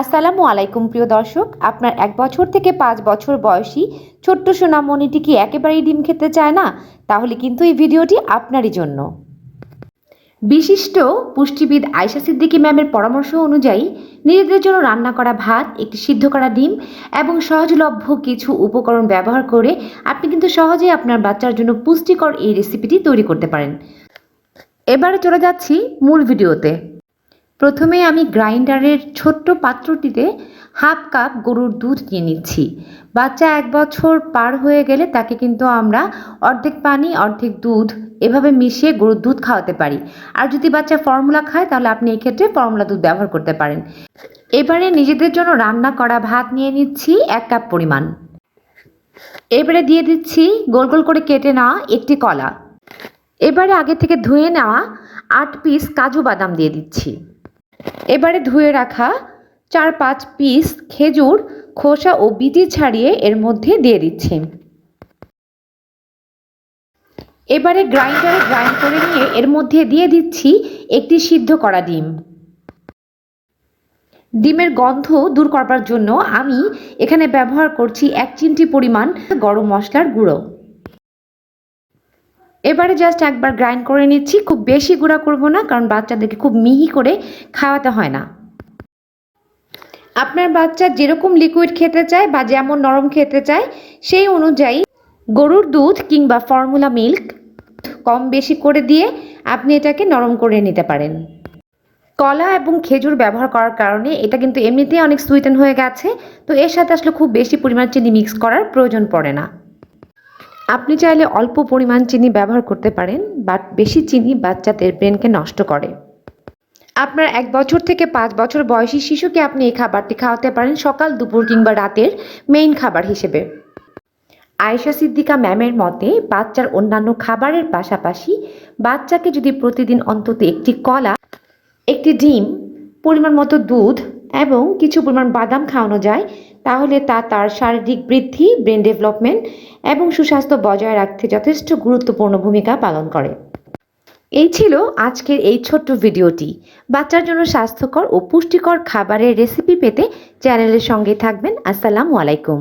আসসালামু আলাইকুম, প্রিয় দর্শক। আপনার এক বছর থেকে পাঁচ বছর বয়সী ছোট্ট সোনামণিটি কি একেবারেই ডিম খেতে চায় না? তাহলে কিন্তু এই ভিডিওটি আপনারই জন্য। বিশিষ্ট পুষ্টিবিদ আয়শা সিদ্দিকী ম্যামের পরামর্শ অনুযায়ী নিজেদের জন্য রান্না করা ভাত, একটি সিদ্ধ করা ডিম এবং সহজলভ্য কিছু উপকরণ ব্যবহার করে আপনি কিন্তু সহজেই আপনার বাচ্চার জন্য পুষ্টিকর এই রেসিপিটি তৈরি করতে পারেন। এবারে চলে যাচ্ছি মূল ভিডিওতে। প্রথমে আমি গ্রাইন্ডারের ছোট্ট পাত্রটিতে হাফ কাপ গরুর দুধ নিয়ে নিচ্ছি। বাচ্চা এক বছর পার হয়ে গেলে তাকে কিন্তু আমরা অর্ধেক পানি, অর্ধেক দুধ এভাবে মিশিয়ে গরুর দুধ খাওয়াতে পারি। আর যদি বাচ্চা ফর্মুলা খায়, তাহলে আপনি এই ক্ষেত্রে ফর্মুলা দুধ ব্যবহার করতে পারেন। এবারে নিজেদের জন্য রান্না করা ভাত নিয়ে নিচ্ছি এক কাপ পরিমাণ। এবারে দিয়ে দিচ্ছি গোল গোল করে কেটে নেওয়া একটি কলা। এবারে আগে থেকে ধুয়ে নেওয়া আট পিস কাজু বাদাম দিয়ে দিচ্ছি। এবারে ধুয়ে রাখা চার পাঁচ পিস খেজুর, খোসা ও বিচি ছাড়িয়ে এর মধ্যে দিয়ে দিচ্ছি। এবারে গ্রাইন্ডারে গ্রাইন্ড করে নিয়ে এর মধ্যে দিয়ে দিচ্ছি একটি সিদ্ধ করা ডিম। ডিমের গন্ধ দূর করবার জন্য আমি এখানে ব্যবহার করছি এক চিমটি পরিমাণ গরম মশলার গুঁড়ো। এবারে জাস্ট একবার গ্রাইন্ড করে নিচ্ছি, খুব বেশি গুঁড়া করব না, কারণ বাচ্চাদেরকে খুব মিহি করে খাওয়াতে হয় না। আপনার বাচ্চা যেরকম লিকুইড খেতে চায় বা যেমন নরম খেতে চায়, সেই অনুযায়ী গরুর দুধ কিংবা ফর্মুলা মিল্ক কম বেশি করে দিয়ে আপনি এটাকে নরম করে নিতে পারেন। কলা এবং খেজুর ব্যবহার করার কারণে এটা কিন্তু এমনিতেই অনেক সুইটেন হয়ে গেছে, তো এর সাথে আসলে খুব বেশি পরিমাণ চিনি মিক্স করার প্রয়োজন পড়ে না। আপনি চাইলে অল্প পরিমাণ চিনি ব্যবহার করতে পারেন, বাট বেশি চিনি বাচ্চাদের ব্রেনকে নষ্ট করে। আপনার এক বছর থেকে পাঁচ বছর বয়সী শিশুকে আপনি এই খাবারটি খাওয়াতে পারেন সকাল, দুপুর কিংবা রাতের মেইন খাবার হিসেবে। আয়েশা সিদ্দিকা ম্যামের মতে, বাচ্চার অন্যান্য খাবারের পাশাপাশি বাচ্চাকে যদি প্রতিদিন অন্তত একটি কলা, একটি ডিম, পরিমাণ মতো দুধ এবং কিছু পরিমাণ বাদাম খাওয়ানো যায় তাহলে তা তার শারীরিক বৃদ্ধি ব্রেন ডেভেলপমেন্ট এবং সুস্বাস্থ্য বজায় রাখতে যথেষ্ট গুরুত্বপূর্ণ ভূমিকা পালন করে। এই ছিল আজকের এই ছোট্ট ভিডিওটি। বাচ্চার জন্য স্বাস্থ্যকর ও পুষ্টিকর খাবারের রেসিপি পেতে চ্যানেলের সঙ্গে থাকবেন। আসসালামু আলাইকুম।